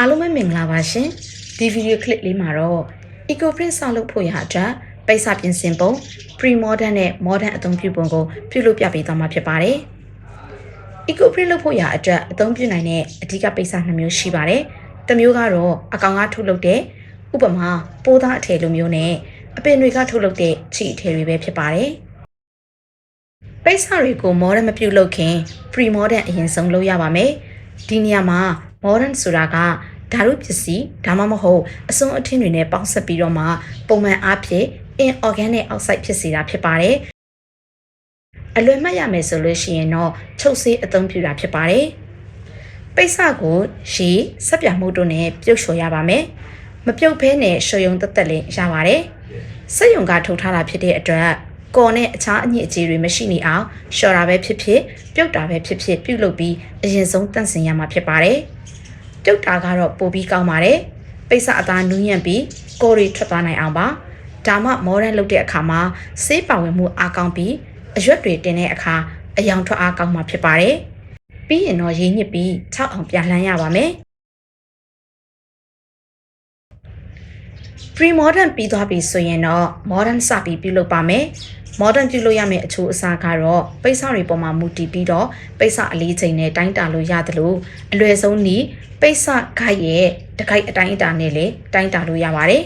အားလုံးပဲမင်္ဂလာပါရှင်ဒီဗီဒီယိုကလစ်လေးမှာတော့ eco-print ဆောက်လုပ်ဖို့ရအတွက်ပိတ်စပြင်ဆင်ပုံ pre-modern နဲ့ modern အသုံးပြုပုံကိုပြုလုပ်ပြပေးသွားမှာဖြစ်ပါတယ် eco-print လုပ်ဖို့ရအတွက်အသုံးပြုနိုင်တဲ့အဓိကပိတ်စနှစ်မျိုးရှိပါတယ်တစ်မျိုးကတော့အကောင်ကထုတ်လုပ်တဲ့ဥပမာပိုးသားအထည်လိုမျိုးနဲ့အပင်တွေကထုတ်လုပ်တဲ့ခြိအထည်တွေပဲဖြစ်ပါတယ်ပိတ်စတွေကို modern မပြုလုပ်ခင် pre-modern အရင်ဆုံးလုပ်ရပါမယ်ဒီနေရာမှာ modern ဆိုတာကဓာတုပစ္စည်းဒါမှမဟုတ်အစွန်းအထင်းတွေနဲ့ပေါင်းစပ်ပြီးတော့မှပုံမှန်အားဖြင့် inorganic oxide ဖြစ်စေတာဖြစ်ပါတယ်အလွယ်မှတ်ရမယ်ဆိုလို့ရှိရင်တော့ချုပ်ဆေးအသုံးပြုတာဖြစ်ပါတယ်ပိတ်စကိုရေစက်ပြမှုတို့နဲ့ပြုတ်ချော်ရပါမယ်မပြုတ်ဖဲနဲ့ရှော်ယုံတက်တက်လေးရပါတယ်စက်ယုံကထုတ်ထားတာဖြစ်တဲ့အတွက် ကော်နဲ့အခြားအညစ်အကြေးတွေမရှိနေအောင်လျှော်တာပဲဖြစ်ဖြစ်ပြုတ်တာပဲဖြစ်ဖြစ်ပြုတ်လုပ်ပြီးအရင်ဆုံးတန့်စင်ရမှာဖြစ်ပါတယ်။ပြုတ်တာကတော့ပိုပြီးကောင်းပါတယ်။ပိတ်စအသားနူးညံ့ပြီးကော်တွေထွက်သွားနိုင်အောင်ပါ။ဒါမှမော်ဒန်လုပ်တဲ့အခါမှာဆေးပါဝင်မှုအားကောင်းပြီးအရွက်တွေတင်တဲ့အခါအယောင်ထွက်အားကောင်းမှာဖြစ်ပါတယ်။ပြီးရင်တော့ရင်းညစ်ပြီး၆အောင်ပြန်လှမ်းရပါမယ်။ pre modern ပြီးသွားပြီဆိုရင်တော့ modern စပြီးပြုလုပ်ပါမယ် modern ပြုလုပ်ရမယ့်အချိုးအစားကတော့ပိတ်စတွေပေါ်မှာမူတည်ပြီးတော့ပိတ်စအလေးချိန်နဲ့တိုင်းတာလို့ရတယ်လို့အလွယ်ဆုံးနည်းပိတ်စဂိုက်ရဲ့တခိုက်အတိုင်းအတာနဲ့လည်းတိုင်းတာလို့ရပါတယ်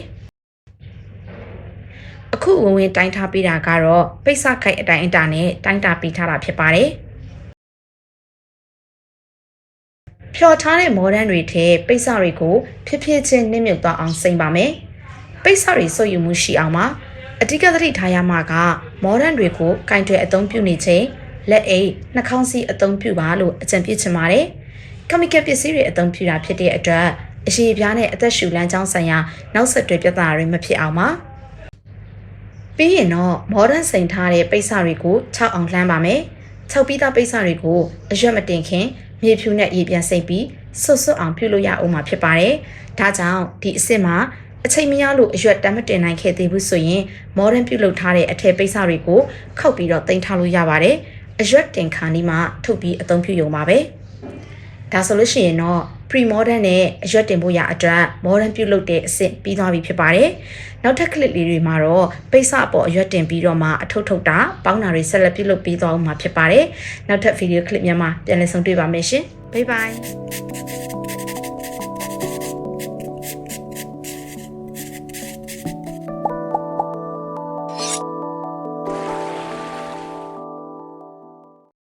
အခုဝင်ဝင်တိုင်းထားပေးတာကတော့ပိတ်စခိုက်အတိုင်းအတာနဲ့တိုင်းတာပေးထားတာဖြစ်ပါတယ်ဖြော်ထားတဲ့ modern တွေထဲပိတ်စတွေကိုဖြစ်ဖြစ်ချင်းနှိမ့်မြုပ်သွားအောင်စိမ့်ပါမယ်။ပိတ်စတွေစုပ်ယူမှုရှိအောင်ပါအဓိကသတိထားရမှာက modern တွေကိုကင်တွယ်အသုံးပြုနေချိန်လက်အိတ်နှာခေါင်းစည်းအသုံးပြုပါလို့အကြံပြုချင်ပါတယ်။ chemical ပစ္စည်းတွေအသုံးပြုတာဖြစ်တဲ့အတွက်အရှိပြားနဲ့အသက်ရှူလမ်းကြောင်းဆိုင်ရာနောက်ဆက်တွဲပြဿနာတွေမဖြစ်အောင်ပါ။ပြီးရင်တော့ modern စိန်ထားတဲ့ပိတ်စတွေကို6အောင်လှမ်းပါမယ်။6ပြီးသားပိတ်စတွေကိုအရွက်မတင်ခင်မြေဖြူနဲ့ရေပြန်စိတ်ပြီးဆွတ်ဆွတ်အောင်ပြုလုပ်ရအောင်မှာဖြစ်ပါတယ်။ဒါကြောင့်ဒီအစ်စ်မှာ အချိန်မရလို့အရွက်တမ်းမတင်နိုင်ခဲ့သေးဘူးဆိုရင် modern ပြုလုပ်ထားတဲ့အထည်ပိတ်စတွေကိုခောက်ပြီးတော့တင်ထားလို့ရပါတယ်။အရွက်တင်ခါနီးမှထုတ်ပြီးအသုံးပြုရုံပါပဲ။ဒါဆိုလို့ရှိရင်တော့ pre modern နဲ့အရွက်တင်ဖို့ရအတွက် modern ပြုလုပ်တဲ့အဆင့်ပြီးသွားပြီဖြစ်ပါတယ်။နောက်ထပ် clip လေးတွေမှာတော့ပိတ်စအပေါ်အရွက်တင်ပြီးတော့မှအထုပ်ထုတ်တာပေါင်းတာတွေဆက်လက်ပြုလုပ်ပြီးသွားအောင်မှာဖြစ်ပါတယ်။နောက်ထပ် video clip များမှာပြန်လည်ဆုံတွေ့ပါမယ်ရှင်။ Bye bye